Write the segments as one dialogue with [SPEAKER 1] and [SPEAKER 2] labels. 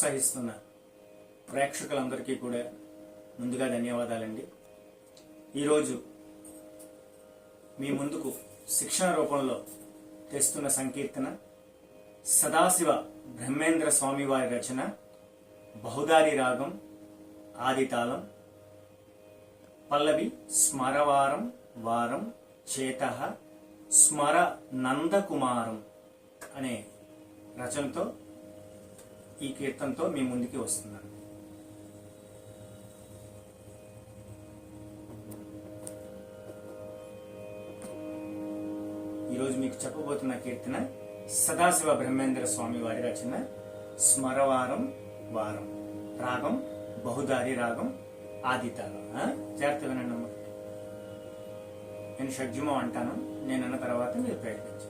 [SPEAKER 1] ప్రోత్సహిస్తున్న ప్రేక్షకులందరికీ కూడా ముందుగా ధన్యవాదాలండి. ఈరోజు మీ ముందుకు శిక్షణ రూపంలో తెస్తున్న సంకీర్తన సదాశివ బ్రహ్మేంద్ర స్వామి వారి రచన బహుదారి రాగం ఆదితాళం పల్లవి స్మరవారం వారం చేత స్మర నందకుమారం అనే రచనతో ఈ కీర్తనతో మీ ముందుకి వస్తున్నాను. ఈరోజు మీకు చెప్పబోతున్న కీర్తన సదాశివ బ్రహ్మేంద్ర స్వామి వారి రచన స్మరవారం వారం రాగం బహుదారి రాగం ఆదితారం. జాగ్రత్త వినండి నేను షడ్జుమం అంటాను నేను అన్న తర్వాత మీరు ప్రయత్నించండి.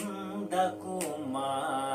[SPEAKER 1] నందకుమార్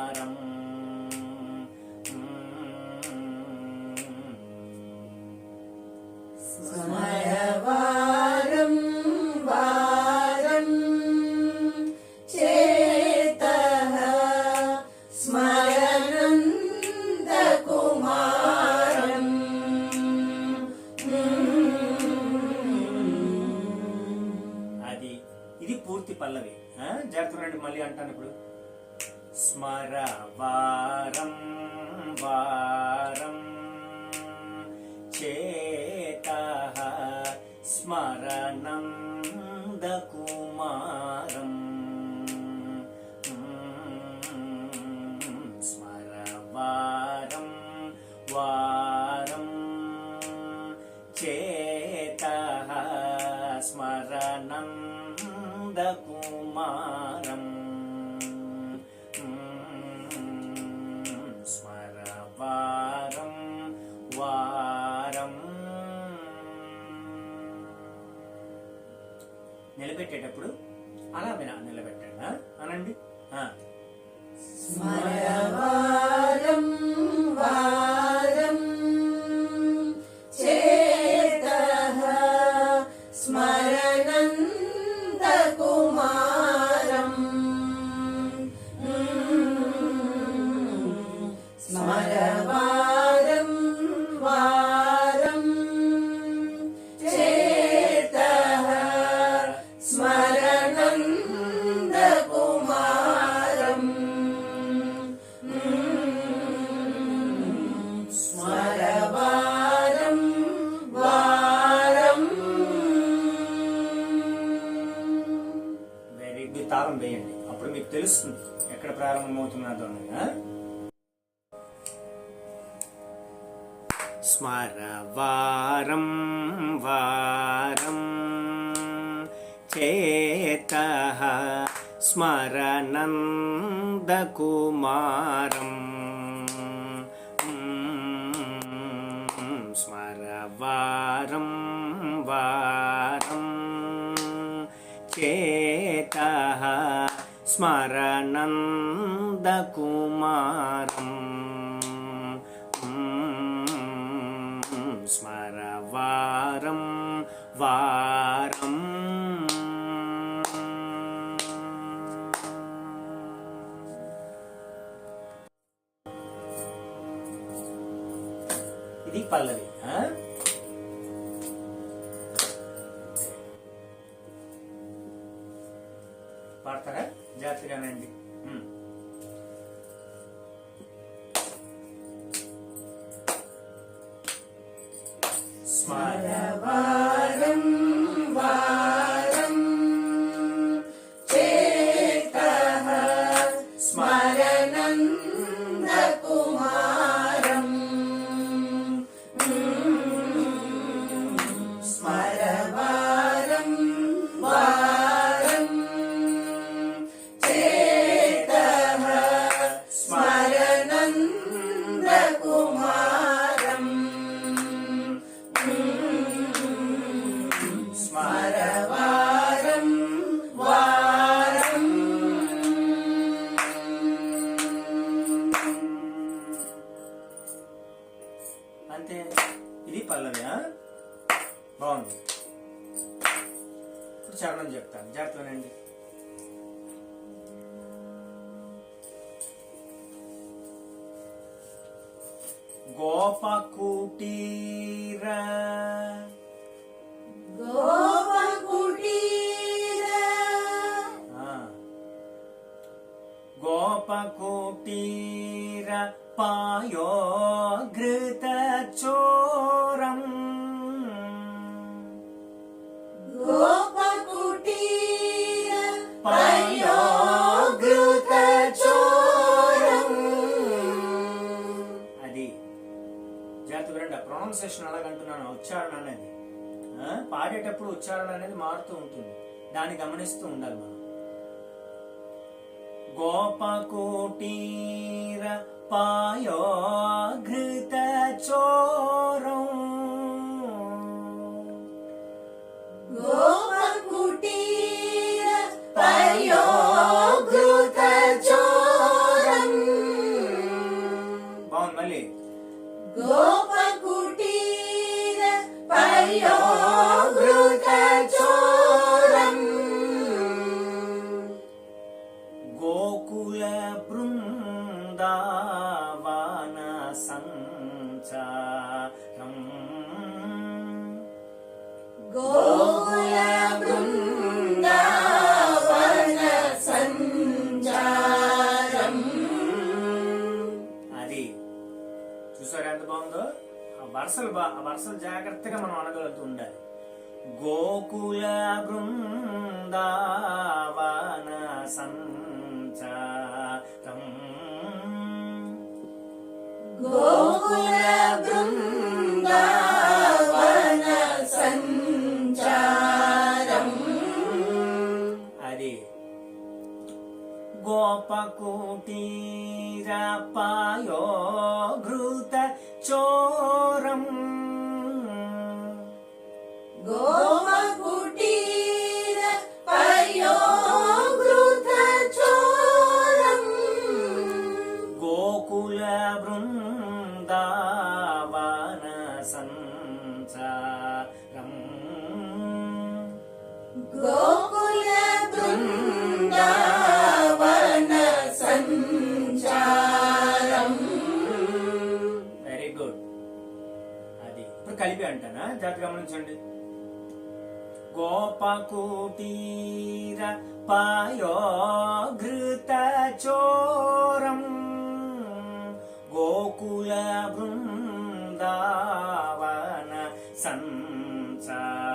[SPEAKER 1] నిలబెట్టేటప్పుడు అలా మీరు నిలబెట్టండి. అనండి.
[SPEAKER 2] స్మరవారం వారం స్మరవారం
[SPEAKER 1] कुमारम् स्मरवारं वारं। चेतः स्मरनन्दकुमारम्। స్మర అంతే ఇది పల్లవి ఆ? బాగుంది ఇప్పుడు చరణం చెప్తాను జాగ్రత్తగానండి గోపకుటీర
[SPEAKER 2] గోపకుటీర
[SPEAKER 1] ఆ. గోపకుటీర పాయోఘృత జాగ్రత్త వినండి ప్రొనౌన్సేషన్ అలాగంటున్నాను ఉచ్చారణ అనేది. పాడేటప్పుడు ఉచ్చారణ అనేది మారుతూ ఉంటుంది. దాన్ని గమనిస్తూ ఉండాలి మనం. గోపకోటీర పాయోఘృత చోరం. గో వరుసలు జాగ్రత్తగా మనం అనగలుగుతూ ఉండాలి. గోకుల బృందావన సంచారం.
[SPEAKER 2] గోకుల బృందావన సంచారం.
[SPEAKER 1] గోపకుటీర పాయో ఘృత చోరం గమనించండి. గోపకుటీర పాయోఘృత చోరం గోకుల బృందావన సంసార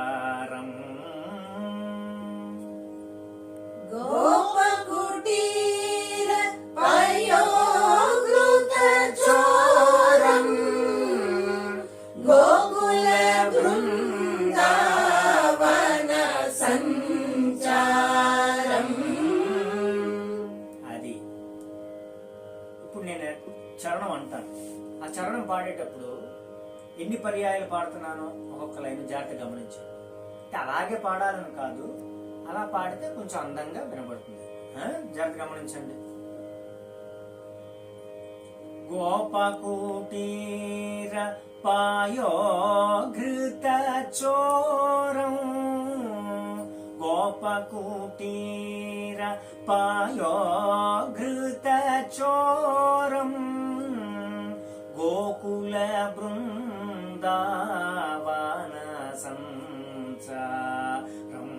[SPEAKER 1] పాడేటప్పుడు ఎన్ని పర్యాయాలు పాడుతున్నానో ఒక్కొక్క లైన్ జాగ్రత్త గమనించు. అంటే అలాగే పాడాలని కాదు అలా పాడితే కొంచెం అందంగా వినబడుతుంది. జాగ్రత్త గమనించండి. గోపకూటీర పాయో ఘృత చోరం. గోపకూటీర పాయో ఘృత చోరం. గోకుల బృందావన సంచారం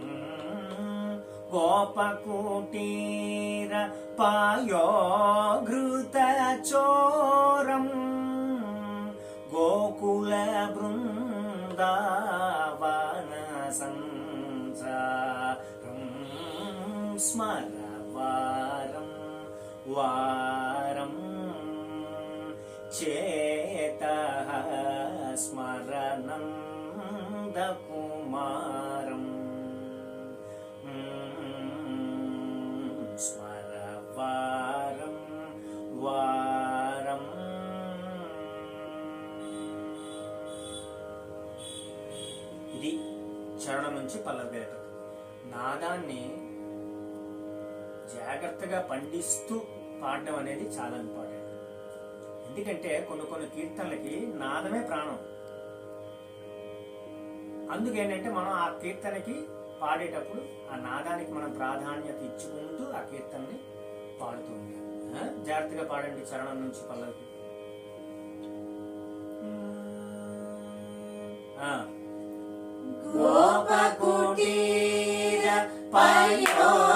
[SPEAKER 1] గోపకుటీర పాయోఘృత చోరం. గోకుల బృందావన సంచారం స్మరవారం. వా చేత స్మరణందకుమారం స్మరవారం వారం. ఇది చరణం నుంచి పల్లవేట నాదాన్ని జాగ్రత్తగా పండిస్తూ పాడడం అనేది చాలా ఇంపార్టెంట్. ఎందుకంటే కొన్ని కొన్ని కీర్తనలకి నాదమే ప్రాణం. అందుకేంటంటే మనం ఆ కీర్తనకి పాడేటప్పుడు ఆ నాదానికి మనం ప్రాధాన్యత ఇచ్చుకుంటూ ఆ కీర్తనని పాడుతూ ఉండాలి. జాగ్రత్తగా పాడండి చరణం నుంచి పల్లవికి.
[SPEAKER 2] గోపకుటీర పయోగృత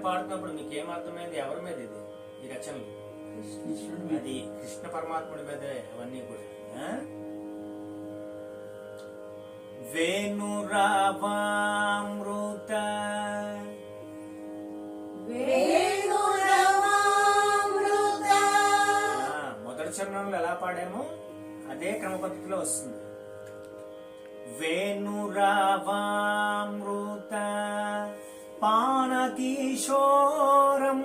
[SPEAKER 1] పాడుతున్నప్పుడు మీకు ఏమర్థమైంది ఎవరి మీద ఇది? ఈ రచనలు అది కృష్ణ పరమాత్ముడి మీద అవన్నీ కూడా? వేణురావామృత. మొదటి చరణంలో ఎలా పాడామో? అదే క్రమ పద్ధతిలో వస్తుంది. వేణురావామృత. పానకిశోరం.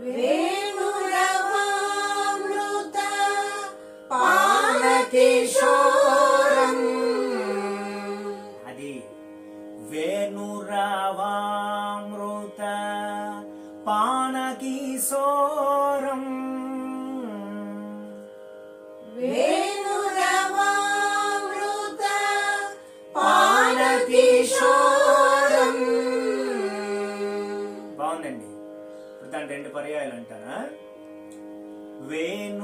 [SPEAKER 2] వేణురవామృత పానకిశోరం.
[SPEAKER 1] అది వేణురావామృత పానకిశోరం. రెండు పర్యాయాలు అంటానా వేణురావామృత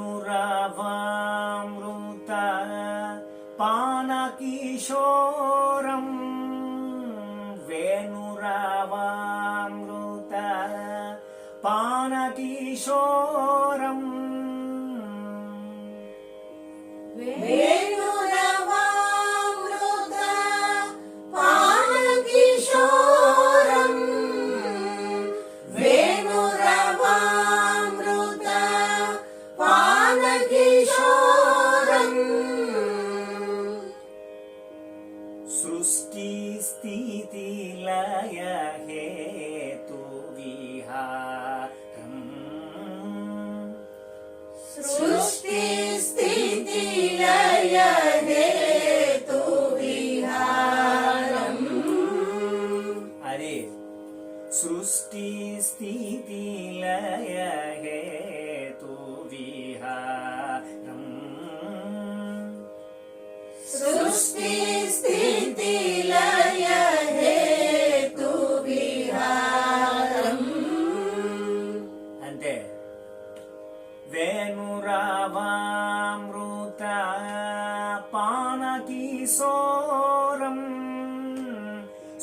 [SPEAKER 1] పానకిశోరం వేణురావామృత పానకిశోరం
[SPEAKER 2] వేణు
[SPEAKER 1] సృష్టి స్థితి లయ హేతు విహారం
[SPEAKER 2] సృష్టి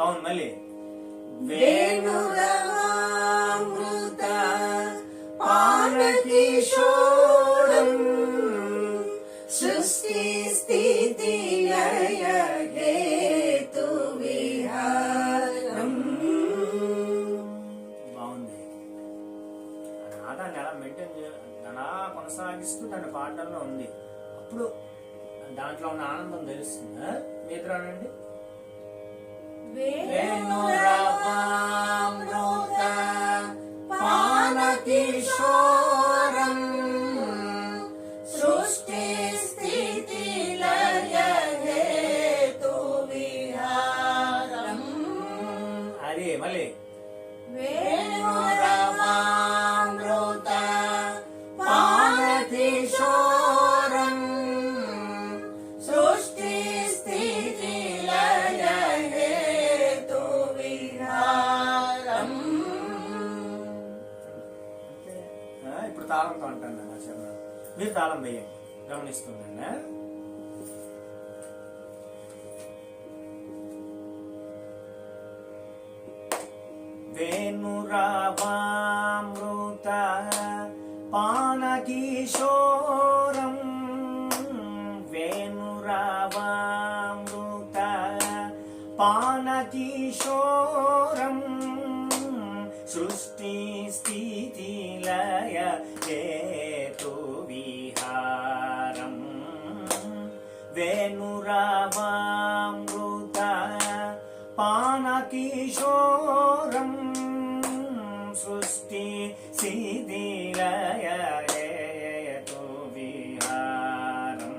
[SPEAKER 1] బాగుంది మళ్ళీ.
[SPEAKER 2] వేణురవామృత పానకిశోరం సృష్టి స్థితి లయ హేతు విహారం.
[SPEAKER 1] బాగుంది. నాదాన్ని మెయింటైన్ అలా కొనసాగిస్తూ పాటల్లో ఉంది. అప్పుడు దాంట్లో ఉన్న ఆనందం తెలుస్తుంది. మిత్ర అనండి
[SPEAKER 2] వేణురవామృత పానకిశోరం సృష్టి స్థితి లయ విహారం
[SPEAKER 1] అది మళ్ళీ తాళం వేయండి గమనిస్తుందండి వేణురామృత వేణురావామృత పానకిశోరం వేణురావామృత పానకిశోరం సృష్టి స్థితి లయ పానకిశోరం సృష్టి సిదిలయ హేతు విహారం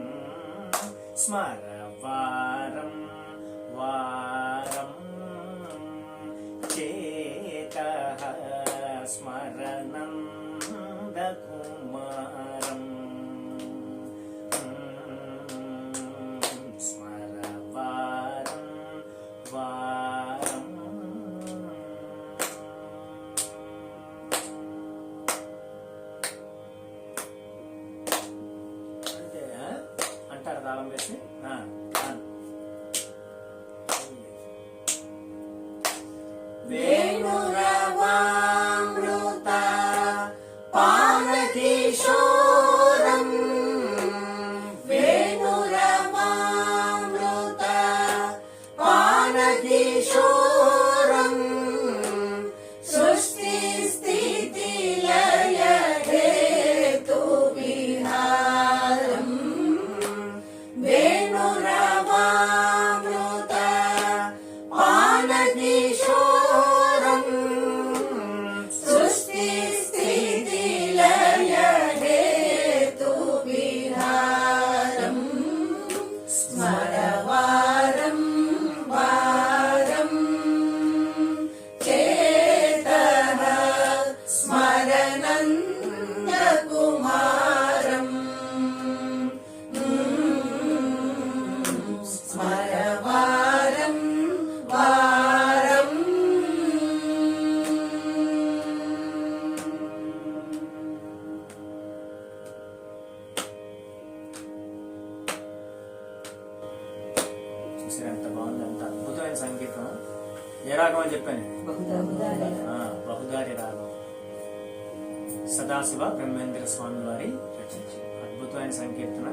[SPEAKER 1] సదాశివ బ్రహ్మేంద్ర స్వామి వారి రచించి. అద్భుతమైన సంకీర్తన.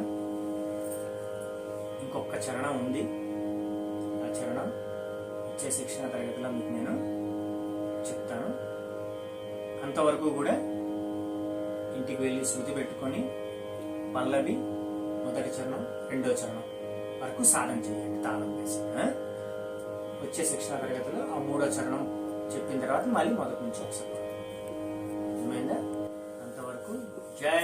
[SPEAKER 1] ఇంకొక చరణం ఉంది. ఆ చరణం వచ్చే శిక్షణ తరగతిలో మీకు నేను చెప్తాను. అంతవరకు కూడా ఇంటికి వెళ్ళి శృతి పెట్టుకొని పల్లవి మొదటి చరణం రెండో చరణం వరకు సాధన చేయండి తాళం వేసి వచ్చే శిక్షణ తరగతిలో ఆ మూడో చరణం చెప్పిన తర్వాత మళ్ళీ మొదటి నుంచి ఒకసారి.